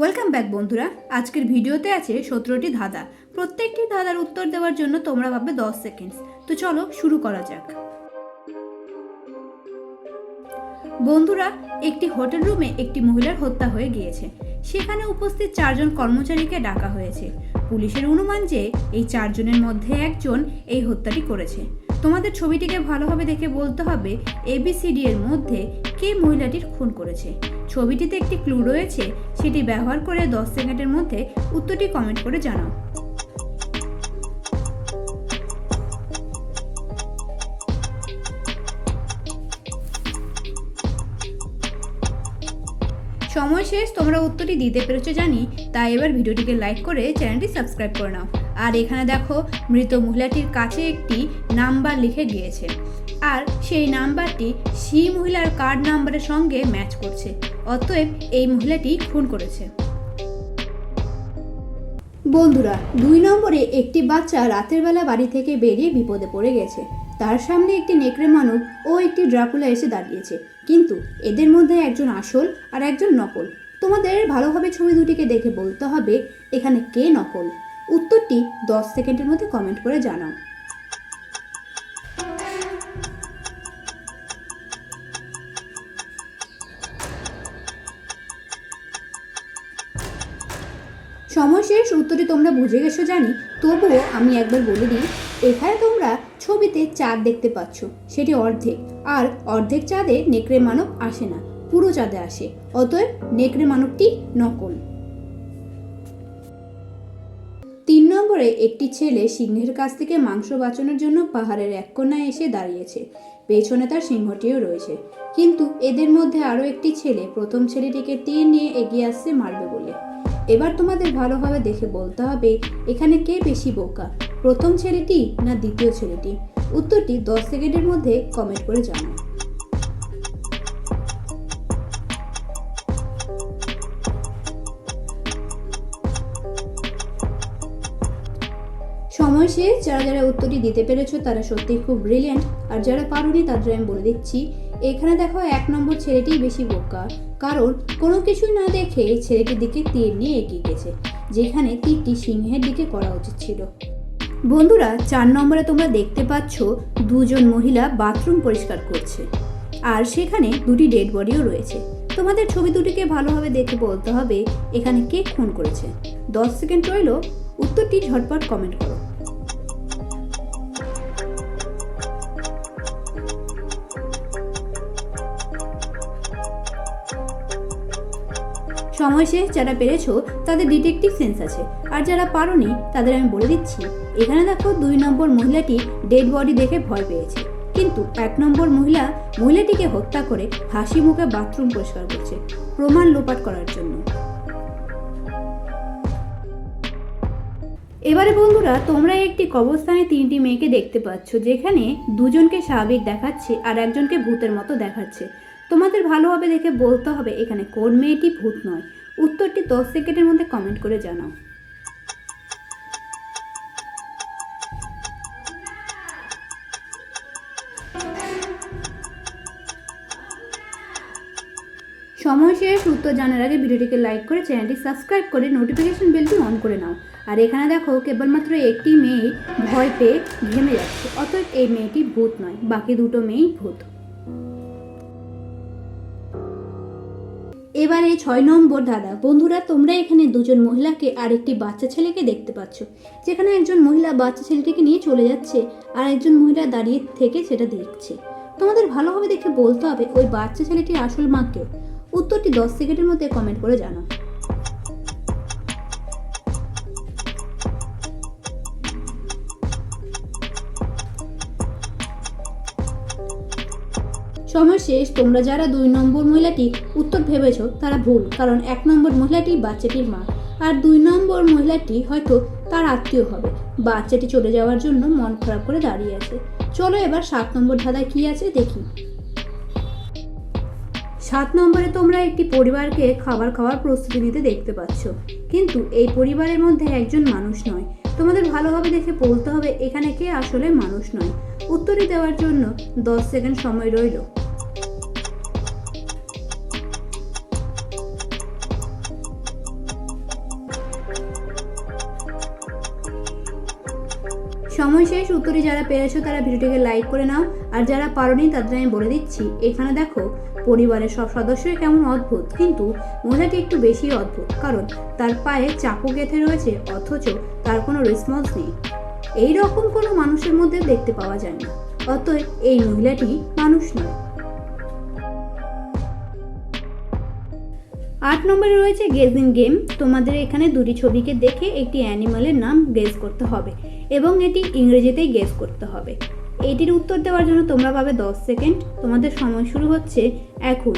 Welcome back বন্ধুরা। আজকের ভিডিওতে আছে সতেরোটি ধাঁধা। প্রত্যেকটি ধাঁধার উত্তর দেওয়ার জন্য তোমরা ভাববে দশ সেকেন্ডস তো চলো শুরু করা যাক। বন্ধুরা, একটি হোটেল রুমে একটি মহিলার হত্যা হয়ে গিয়েছে। সেখানে উপস্থিত চারজন কর্মচারীকে ডাকা হয়েছে। পুলিশের অনুমান যে এই চারজনের মধ্যে একজন এই হত্যাটি করেছে। তোমাদের ছবিটিকে ভালোভাবে দেখে বলতে হবে এবিসিডি এর মধ্যে কে মহিলাটির খুন করেছে। ছবিটিতে একটি ক্লু রয়েছে, সেটি ব্যবহার করে দশ সেকেন্ডের মধ্যে উত্তরটি কমেন্ট করে জানাও। সময় শেষ, তোমরা উত্তরটি দিতে পেরেছ জানি, তাই এবার ভিডিওটিকে লাইক করে চ্যানেলটি সাবস্ক্রাইব করে নাও। আর এখানে দেখো মৃত মহিলাটির কাছে একটি নাম্বার লিখে গিয়েছে আর সেই নাম্বারটি সেই মহিলার কার্ড নাম্বারের সঙ্গে ম্যাচ করছে। অতএব এই মহিলাটি খুন করেছে। বন্ধুরা, দুই নম্বরে একটি বাচ্চা রাতের বেলা বাড়ি থেকে বেরিয়ে বিপদে পড়ে গেছে। তার সামনে একটি নেকড়ে মানব ও একটি ড্রাকুলা এসে দাঁড়িয়েছে। কিন্তু এদের মধ্যে একজন আসল আর একজন নকল। তোমাদের ভালোভাবে ছবি দুটিকে দেখে বলতে হবে, এখানে কে নকল? উত্তরটি দশ সেকেন্ডের মধ্যে কমেন্ট করে জানাও। সময় শেষ, উত্তরটি তোমরা বুঝে গেছো, জানি। তবুও আমি একবার বলে দিই, এখানে তোমরা ছবিতে চাঁদ দেখতে পাচ্ছ, সেটি অর্ধেক। আর অর্ধেক চাঁদে নেকড়ে মানব আসে না, পুরো চাঁদে আসে, অতএব নেকড়ে মানবটি নকল। তিন নম্বরে একটি ছেলে সিংহের কাছ থেকে মাংস বাঁচানোর জন্য পাহাড়ের এক কোনায় এসে দাঁড়িয়েছে। পেছনে তার সিংহটিও রয়েছে। কিন্তু এদের মধ্যে আরও একটি ছেলে প্রথম ছেলেটিকে তীর নিয়ে এগিয়ে আসছে মারবে বলে। এবার তোমাদের ভালোভাবে দেখে বলতে হবে, এখানে কে বেশি বোকা, প্রথম ছেলেটি না দ্বিতীয় ছেলেটি? উত্তরটি দশ সেকেন্ডের মধ্যে কমেন্ট করে জানাও। শেষ যারা যারা উত্তরটি দিতে পেরেছ, তারা সত্যিই খুব ব্রিলিয়েন্ট আর যারা পারোনি তাদের আমি বলে দিচ্ছি, এখানে দেখো এক নম্বর ছেলেটিই বেশি বোকা। কারণ কোনো কিছুই না দেখে ছেলেটির দিকে তীর নিয়ে এগিয়ে গেছে, যেখানে তীরটি সিংহের দিকে করা উচিত ছিল। বন্ধুরা, চার নম্বরে তোমরা দেখতে পাচ্ছ, দুজন মহিলা বাথরুম পরিষ্কার করছে। আর সেখানে দুটি ডেড বডিও রয়েছে। তোমাদের ছবি দুটিকে ভালোভাবে দেখে বলতে হবে, এখানে কে খুন করেছে। দশ সেকেন্ড রইল, উত্তরটি ঝটপট কমেন্ট করো। সময় শেষ যারা পেরেছ, তাদের ডিটেকটিভ সেন্স আছে। আর যারা পারোনি, তাদের আমি বলে দিচ্ছি, এখানে দেখো দুই নম্বর মহিলাটি ডেড বডি দেখে ভয় পেয়েছে। কিন্তু এক নম্বর মহিলা, মহিলাটিকে হত্যা করে হাসি মুখে বাথরুম পরিষ্কার করছে, প্রমাণ লোপাট করার জন্য। এবারে বন্ধুরা, তোমরা একটি কবরস্থানে তিনটি মেয়েকে দেখতে পাচ্ছ, যেখানে দুজনকে স্বাভাবিক দেখাচ্ছে আর একজনকে ভূতের মতো দেখাচ্ছে। তোমাদের ভালোভাবে দেখে বলতে হবে এখানে কোন মেয়েটি ভূত নয়। উত্তরটি দশ সেকেন্ডের মধ্যে কমেন্ট করে জানাও। সময় শেষ, উত্তর জানার আগে ভিডিওটিকে লাইক করে চ্যানেলটি সাবস্ক্রাইব করে নোটিফিকেশন বেলটি অন করে নাও। আর এখানে দেখো, কেবলমাত্র একটি মেয়ে ভয় পেয়ে ঘেমে যাচ্ছে। অতএব এই মেয়েটি ভূত নয়, বাকি দুটো মেয়েই ভূত। এবারে ছয় নম্বর দাদা, বন্ধুরা তোমরা এখানে দুজন মহিলাকে আর একটি বাচ্চা ছেলেকে দেখতে পাচ্ছ। যেখানে একজন মহিলা বাচ্চা ছেলেটিকে নিয়ে চলে যাচ্ছে আর একজন মহিলা দাঁড়িয়ে থেকে সেটা দেখছে। তোমাদের ভালোভাবে দেখে বলতে হবে ওই বাচ্চা ছেলেটির আসল মাকে উত্তরটি দশ সেকেন্ডের মধ্যে কমেন্ট করে জানাও। সময় শেষ, তোমরা যারা দুই নম্বর মহিলাটি, উত্তর ভেবেছো, তারা ভুল, কারণ এক নম্বর মহিলাটি বাচ্চাটির মা। আর দুই নম্বর মহিলাটি হয়তো তার আত্মীয় হবে। বাচ্চাটি চলে যাওয়ার জন্য মন খারাপ করে দাঁড়িয়ে আছে। চলো এবার সাত নম্বর ধাঁধায় কি আছে দেখি। সাত নম্বরে তোমরা একটি পরিবারকে খাবার খাওয়ার প্রস্তুতি নিতে দেখতে পাচ্ছ। কিন্তু এই পরিবারের মধ্যে একজন মানুষ নয়। তোমাদের ভালোভাবে দেখে বলতে হবে, এখানে কে আসলে মানুষ নয়। উত্তরই দেওয়ার জন্য দশ সেকেন্ড সময় রইল। সময় শেষ, উত্তরে যারা পেরেছ তারা ভিডিওটিকে লাইক করে নাও। আর যারা পারোনি তাদের আমি বলে দিচ্ছি, এখানে দেখো, পরিবারের সব সদস্যই কেমন অদ্ভুত। কিন্তু মহিলাটি একটু বেশি অদ্ভুত, কারণ তার পায়ে চাকু গেঁথে রয়েছে, অথচ তার কোনো রেসপন্স নেই। এই রকম কোনো মানুষের মধ্যে দেখতে পাওয়া যায় না। অতএব এই মহিলাটি মানুষ নয়। আট নম্বরে রয়েছে গেজিং গেম। তোমাদের এখানে দুটি ছবিকে দেখে একটি অ্যানিমালের নাম গেজ করতে হবে। এবং এটি ইংরেজিতেই গেস করতে হবে। এটির উত্তর দেওয়ার জন্য তোমরা পাবে দশ সেকেন্ড। তোমাদের সময় শুরু হচ্ছে এখন।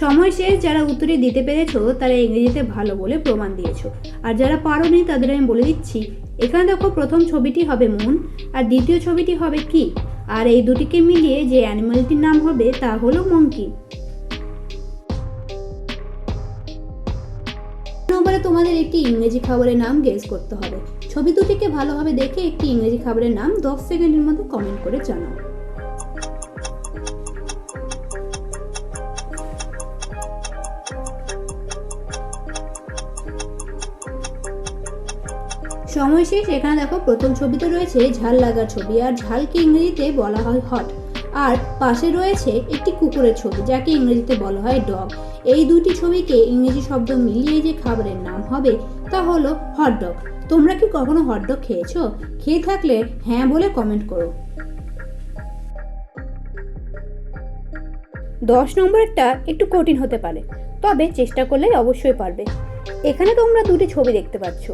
সময় শেষ, যারা উত্তরটি দিতে পেরেছ, তারা ইংরেজিতে ভালো বলে প্রমাণ দিয়েছ। আর যারা পারোনি, তাদের আমি বলে দিচ্ছি, এখানে দেখো প্রথম ছবিটি হবে মন আর দ্বিতীয় ছবিটি হবে কি? আর এই দুটিকে মিলিয়ে যে অ্যানিমালটির নাম হবে তা হলো মঙ্কি। নম্বরে তোমাদের একটি ইংরেজি খাবারের নাম গেস করতে হবে। ছবি দুটিকে ভালোভাবে দেখে একটি ইংরেজি খাবারের নাম দশ সেকেন্ডের মধ্যে কমেন্ট করে জানাও। সময় শেষ, এখানে দেখো প্রথম ছবিতে রয়েছে ঝাল লাগার ছবি আর ঝালকে ইংরেজিতে বলা হয় হট। আর পাশে রয়েছে একটি কুকুরের ছবি, যাকে ইংরেজিতে বলা হয় ডগ। এই দুটি ছবিকে ইংরেজি শব্দ মিলিয়ে যে খাবারের নাম হবে, তা হলো হট ডগ তোমরা কি কখনো হট ডগ খেয়েছো? খেয়ে থাকলে হ্যাঁ বলে কমেন্ট করো। দশ নম্বরেরটা একটু কঠিন হতে পারে, তবে চেষ্টা করলে অবশ্যই পারবে। এখানে তোমরা দুটি ছবি দেখতে পাচ্ছ।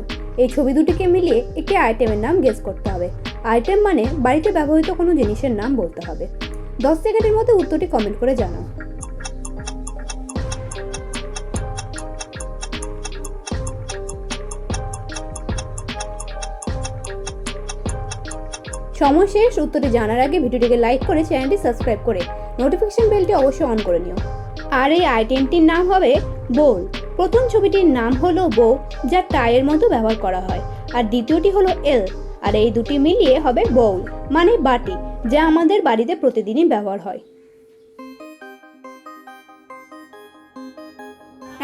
এই ছবি দুটিকে মিলিয়ে একটি আইটেমের নাম গেস করতে হবে। আইটেম মানে বাড়িতে ব্যবহৃত কোনো জিনিসের নাম বলতে হবে। দশ সেকেন্ডের মধ্যে উত্তরটি কমেন্ট করে জানাও। সময় শেষ, উত্তরটি জানার আগে ভিডিওটিকে লাইক করে চ্যানেলটি সাবস্ক্রাইব করে নোটিফিকেশন বেলটি অবশ্যই অন করে নিও। আর এই আইটেমটির নাম হবে বোল প্রথম ছবিটির নাম হলো বো যা টায়ের মতো ব্যবহার করা হয়। আর দ্বিতীয়টি হলো এল, আর এই দুটি মিলিয়ে হবে বউল মানে বাটি, যা আমাদের বাড়িতে প্রতিদিনই ব্যবহার হয়।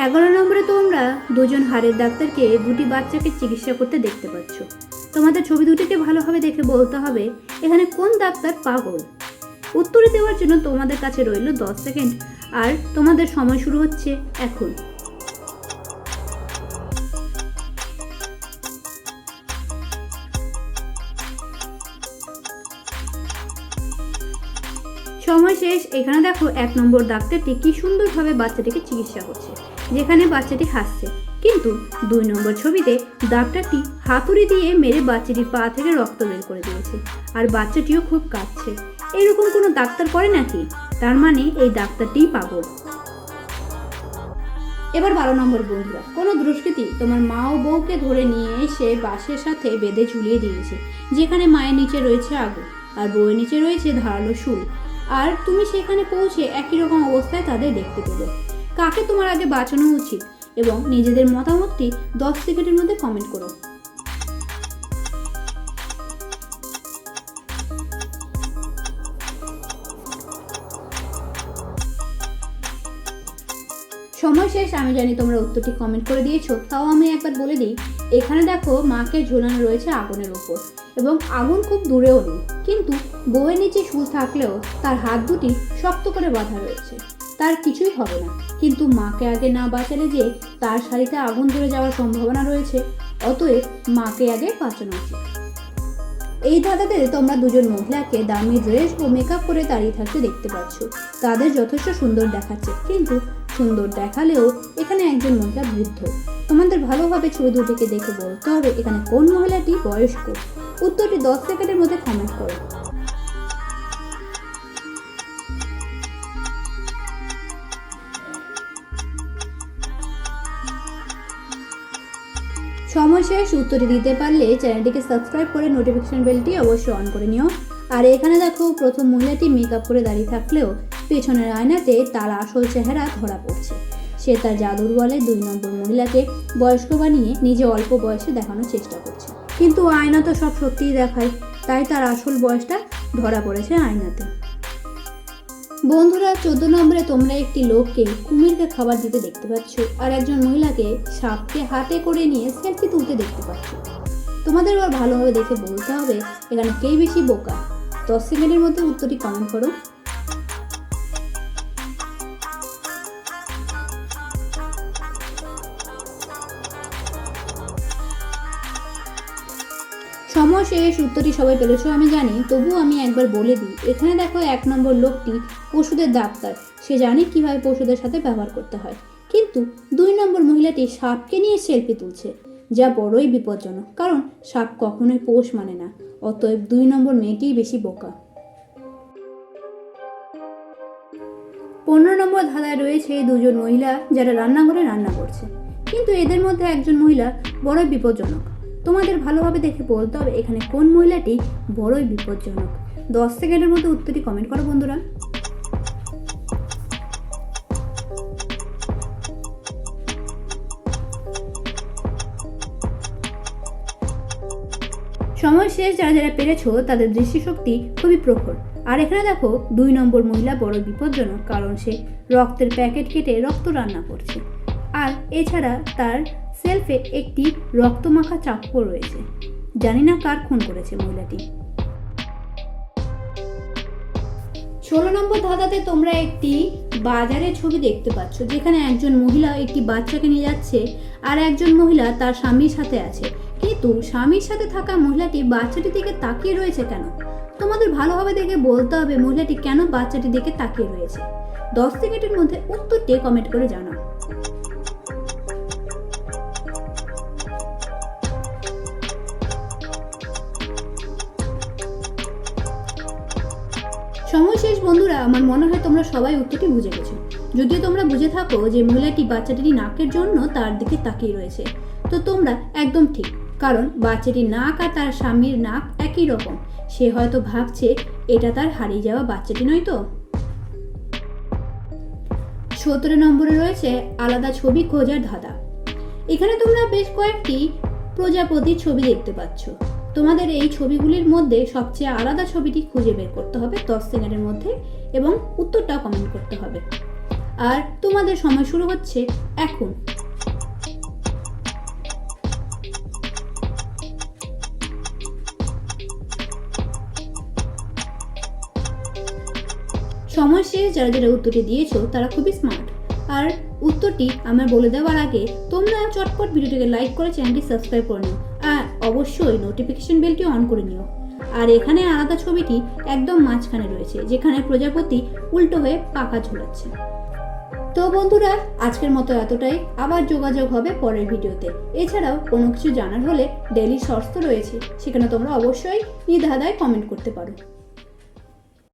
এগারো নম্বরে তোমরা দুজন হাড়ের ডাক্তারকে দুটি বাচ্চাকে চিকিৎসা করতে দেখতে পাচ্ছ। তোমাদের ছবি দুটিকে ভালোভাবে দেখে বলতে হবে, এখানে কোন ডাক্তার পাগল? উত্তরে দেওয়ার জন্য তোমাদের কাছে রইল দশ সেকেন্ড, আর তোমাদের সময় শুরু হচ্ছে এখন। সময় শেষ, এখানে দেখো এক নম্বর ডাক্তারটি কি সুন্দরভাবে বাচ্চাটিকে চিকিৎসা করছে, যেখানে বাচ্চাটি হাসছে। কিন্তু দুই নম্বর ছবিতে ডাক্তারটি হাতুড়ি দিয়ে মেরে বাচ্চাটির পা থেকে রক্ত বের করে দিয়েছে আর বাচ্চাটিও খুব কাঁদছে। এরকম কোনো ডাক্তার করে নাকি? তার মানে এই ডাক্তারটিই পাগল। এবার বারো নম্বর বন্ধুরা, কোনো দুষ্কৃতি তোমার মা ও বউকে ধরে নিয়ে এসে বাসের সাথে বেঁধে ঝুলিয়ে দিয়েছে, যেখানে মায়ের নিচে রয়েছে আগুন, আর বউয়ের নিচে রয়েছে ধারালো শুল। আর তুমি সেখানে পৌঁছে একই রকম অবস্থায় তাদের দেখতে পেলে। কাকে তোমার আগে বাঁচানো উচিত? এবং নিজেদের মতামতটি দশ সেকেন্ডের মধ্যে কমেন্ট করো। সময় শেষ, আমি জানি তোমরা উত্তরটি কমেন্ট করে দিয়েছ, তাও আমি একবার বলে দিই, এখানে দেখো মাকে ঝোলানো রয়েছে আগুনের উপর। এবং আগুন খুব দূরেও নেই। কিন্তু বউয়ের নিচে শুল থাকলেও তার হাত দুটি শক্ত করে বাঁধা রয়েছে। তার কিছুই হবে না। কিন্তু মাকে আগে না বাঁচালে যে তার শাড়িতে আগুন ধরে যাওয়ার সম্ভাবনা রয়েছে, অতএব মাকে আগে বাঁচানো উচিত। এই ধাঁধাতে তোমরা দুজন মহিলাকে দামি ড্রেস ও মেকআপ করে দাঁড়িয়ে থাকতে দেখতে পাচ্ছ। তাদের যথেষ্ট সুন্দর দেখাচ্ছে। কিন্তু সুন্দর দেখালেও এখানে একজন মহিলা বৃদ্ধ। তোমাদের ভালোভাবে ছবি দুটিকে দেখে বলতে হবে এখানে কোন মহিলাটি বয়স্ক। উত্তরটি দশ সেকেন্ডের মধ্যে কমেন্ট করো। সময় শেষ, উত্তরটি দিতে পারলে চ্যানেলটিকে সাবস্ক্রাইব করে নোটিফিকেশন বেলটি অবশ্যই অন করে নিও। আর এখানে দেখো, প্রথম মহিলাটি মেকআপ করে দাঁড়িয়ে থাকলেও পেছনের আয়নাতে তার আসল চেহারা ধরা পড়ছে। সে তার জাদুর বলে দুই নম্বর মহিলাকে বয়স্ক বানিয়ে নিজে অল্প বয়সে দেখানোর চেষ্টা করছে। কিন্তু আয়না তো সব সত্যিই দেখায়, তাই তার আসল বয়সটা ধরা পড়েছে আয়নাতে। বন্ধুরা, চোদ্দ নম্বরে তোমরা একটি লোককে কুমিরকে খাবার দিতে দেখতে পাচ্ছ আর একজন মহিলাকে সাপকে হাতে করে নিয়ে সেলফি তুলতে দেখতে পাচ্ছ। তোমাদের এবার ভালোভাবে দেখে বলতে হবে, এখানে কে বেশি বোকা? দশ সেকেন্ডের মধ্যে উত্তরটি কমেন্ট করো। শেষ উত্তরটি সবাই পেরেছ, আমি জানি, তবুও আমি একবার বলে দিই। এখানে দেখো এক নম্বর লোকটি পশুদের ডাক্তার। সে জানে কীভাবে পশুদের সাথে ব্যবহার করতে হয়। কিন্তু দুই নম্বর মহিলাটি সাপকে নিয়ে সেলফি তুলছে, যা বড়ই বিপজ্জনক, কারণ সাপ কখনোই পোষ মানে না, অতএব দুই নম্বর মেয়েটিই বেশি বোকা। পনেরো নম্বর ধাঁধায় রয়েছে দুজন মহিলা যারা রান্নাঘরে রান্না করছে। কিন্তু এদের মধ্যে একজন মহিলা বড়ই বিপজ্জনক। তোমাদের ভালোভাবে দেখে বলতে হবে এখানে কোন মহিলাটি বড়ই বিপজ্জনক। দশ সেকেন্ডের মধ্যে উত্তরটি কমেন্ট করো বন্ধুরা। সময় শেষ, যারা যারা পেরেছ তাদের দৃষ্টিশক্তি খুবই প্রখর। আর এখানে দেখো, দুই নম্বর মহিলা বড় বিপজ্জনক, কারণ সে রক্তের প্যাকেট কেটে রক্ত রান্না করছে। আর এছাড়া তার সেলফে একটি রক্তমাখা চাপ্য রয়েছে। জানি না কার খুন করেছে মহিলাটি। ষোলো নম্বর ধাঁধাতে তোমরা একটি বাজারের ছবি দেখতে পাচ্ছ, যেখানে একজন মহিলা একটি বাচ্চাকে নিয়ে যাচ্ছে আর একজন মহিলা তার স্বামীর সাথে আছে। কিন্তু স্বামীর সাথে থাকা মহিলাটি বাচ্চাটির দিকে তাকিয়ে রয়েছে কেন? তোমাদের ভালোভাবে দেখে বলতে হবে মহিলাটি কেন বাচ্চাটির দিকে তাকিয়ে রয়েছে। দশ সেকেন্ডের মধ্যে উত্তরটি কমেন্ট করে জানাও। সময় শেষ বন্ধুরা, আমার মনে হয় তোমরা সবাই উত্তরটি বুঝে গেছো। যদিও তোমরা বুঝে থাকো যে মহিলাটি বাচ্চাটির নাকের জন্য তার দিকে তাকিয়ে রয়েছে। তো তোমরা একদম ঠিক, কারণ বাচ্চাটির নাক আর তার স্বামীর নাক একই রকম। সে হয়তো ভাবছে এটা তার হারিয়ে যাওয়া বাচ্চাটি নয় তো? সতেরো নম্বরে রয়েছে আলাদা ছবি খোঁজার ধাঁধা। এখানে তোমরা বেশ কয়েকটি প্রজাপতির ছবি দেখতে পাচ্ছ। তোমাদের এই ছবিগুলির মধ্যে সবচেয়ে আলাদা ছবিটি খুঁজে বের করতে হবে দশ সেকেন্ডের মধ্যে এবং উত্তরটাও কমেন্ট করতে হবে। আর তোমাদের সময় শুরু হচ্ছে এখন। সময় শেষ, যারা যারা উত্তরটি দিয়েছ, তারা খুবই স্মার্ট আর উত্তরটি আমার বলে দেওয়ার আগে তোমরা চটপট ভিডিওটিকে লাইক করে চ্যানেলটি সাবস্ক্রাইব করে নিও। অবশ্যই নোটিফিকেশন বেলটি অন করে নিও। আর এখানে আলাদা ছবিটি একদম মাঝখানে রয়েছে, যেখানে প্রজাপতি উল্টো হয়ে পাখা ঝুলাচ্ছে। তো বন্ধুরা, আজকের মতো এতটাই। আবার যোগাযোগ হবে পরের ভিডিওতে। এছাড়াও কোনো কিছু জানার হলে ডেলি শর্টস তো রয়েছে, সেখানে তোমরা অবশ্যই নিধাদায় কমেন্ট করতে পারো।